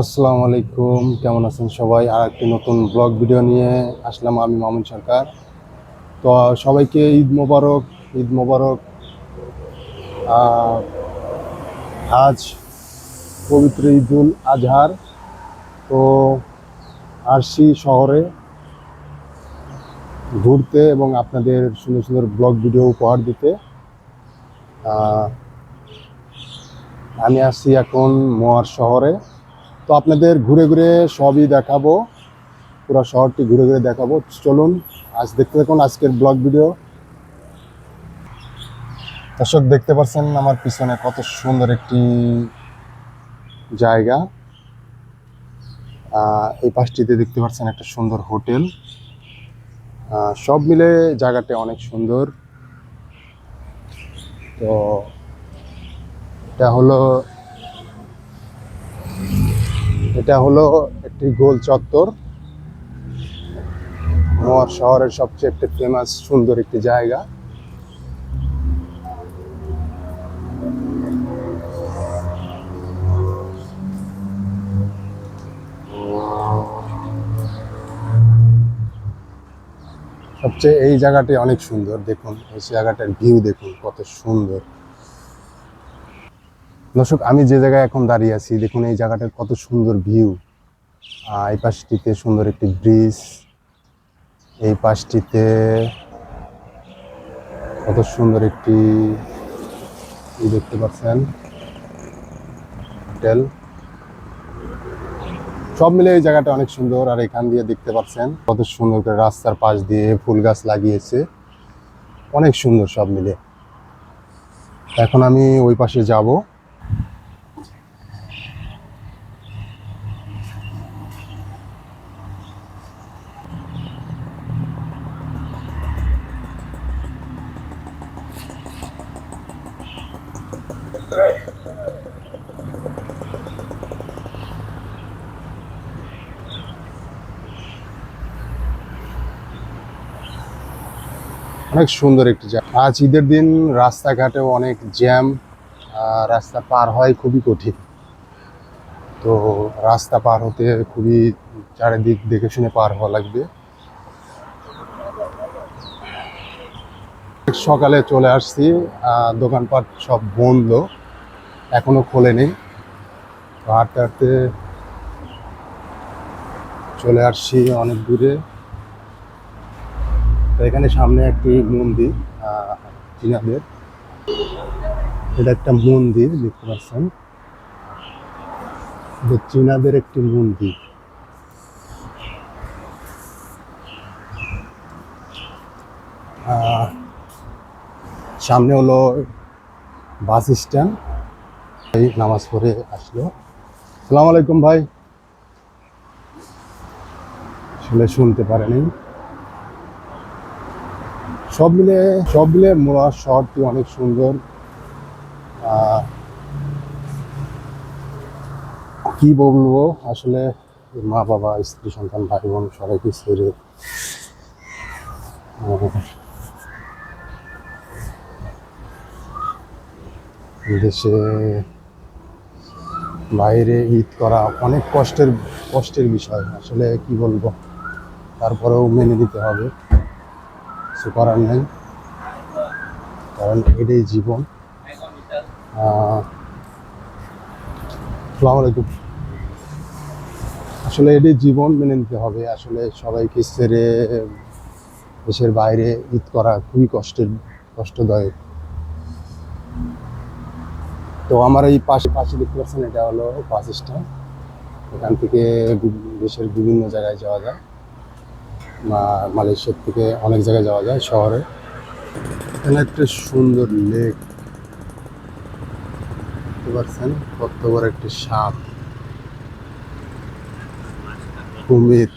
আসসালামু আলাইকুম কেমন আছেন সবাই? আর একটি নতুন ব্লগ ভিডিও নিয়ে আসলাম আমি মামুন সরকার। তো, সবাইকে ঈদ মোবারক ঈদ মোবারক। আজ পবিত্র ঈদুল আজহার। তো আরসি শহরে ঘুরতে এবং আপনাদের সুন্দর সুন্দর ব্লগ ভিডিও উপহার দিতে। আমি আসছি এখন মোয়ার শহরে। তো আপনাদের ঘুরে ঘুরে সবই দেখাবো। পুরো শহরটি ঘুরে ঘুরে দেখাবো। চলুন, আজ দেখতে থাকুন আজকের ব্লগ ভিডিও। দর্শক, দেখতে পাচ্ছেন আমার পিছনে কত সুন্দর একটি জায়গা। এই পাশটিতে দেখতে পাচ্ছেন একটা সুন্দর হোটেল। সব মিলে জায়গাটা অনেক সুন্দর। তো, এটা হলো এটা হলো একটি গোল চত্বর। মোয়ার শহরের সবচেয়ে একটি ফেমাস সুন্দর একটি জায়গা। সবচেয়ে এই জায়গাটি অনেক সুন্দর, দেখুন। এই জায়গাটার ভিউ দেখুন, কত সুন্দর। দর্শক, আমি যে জায়গায় এখন দাঁড়িয়ে আছি, দেখুন এই জায়গাটার কত সুন্দর ভিউ। এই পাশটিতে সুন্দর একটি ব্রিজ, এই পাশটিতে কত সুন্দর একটি দেখতে পাচ্ছেন, হোটেল। সব মিলে এই জায়গাটা অনেক সুন্দর, আর এখান দিয়ে দেখতে পাচ্ছেন কত সুন্দর করে রাস্তার পাশ দিয়ে ফুল গাছ লাগিয়েছে। অনেক সুন্দর সব মিলে। এখন আমি ওই পাশে যাব। অনেক সুন্দর একটি জায়গা। আজ ঈদের দিন রাস্তাঘাটেও অনেক জ্যাম রাস্তা পার হয় খুবই কঠিন। তো রাস্তা পার হতে খুবই চারিদিক দেখে শুনে পার হওয়া লাগবে। সকালে চলে আসছি দোকানপাট সব বন্ধ। এখনও খোলেনি। তো হাঁটতে হাঁটতে চলে আসছি অনেক দূরে। তো এখানে সামনে একটি মন্দির চীনাদের এটা একটা মন্দির, দেখতে পাচ্ছেন। এটা চীনাদের একটি মন্দির। সামনে হলো বাস স্ট্যান্ড। এই নামাজ পড়ে আসলো। সালাম আলাইকুম ভাই। আসলে শুনতে পারেনি। সব মিলে সব মিলে মোড়া শহরটি অনেক সুন্দর। কি বলব? আসলে মা বাবা, স্ত্রী, সন্তান, ভাই, বোন সবাইকে ছেড়ে দেশে বাইরে ঈদ করা অনেক কষ্টের কষ্টের বিষয়। আসলে কি বলব? তারপরেও মেনে নিতে হবে। কিছু করার নেই। কারণ এটাই জীবন। আসসালামু আলাইকুম। আসলে এটাই জীবন মেনে নিতে হবে। আসলে সবাইকে ছেড়ে দেশের বাইরে ঈদ করা খুবই কষ্টের, কষ্টদায়ক। তো আমার এই পাশে পাশে দেখতে পাচ্ছেন, এটা হলো বাস স্ট্যান্ড। এখান থেকে দেশের বিভিন্ন জায়গায় যাওয়া যায়। মালয়েশিয়ার থেকে অনেক জায়গায় যাওয়া যায় শহরে। এখানে একটা সুন্দর লেক। দেখতে পাচ্ছেন, কত একটি সাপ। কুমির।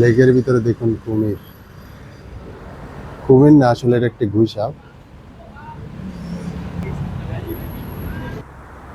লেকের ভিতরে দেখুন কুমির। কুমির না, আসলে এটা একটি সাপ।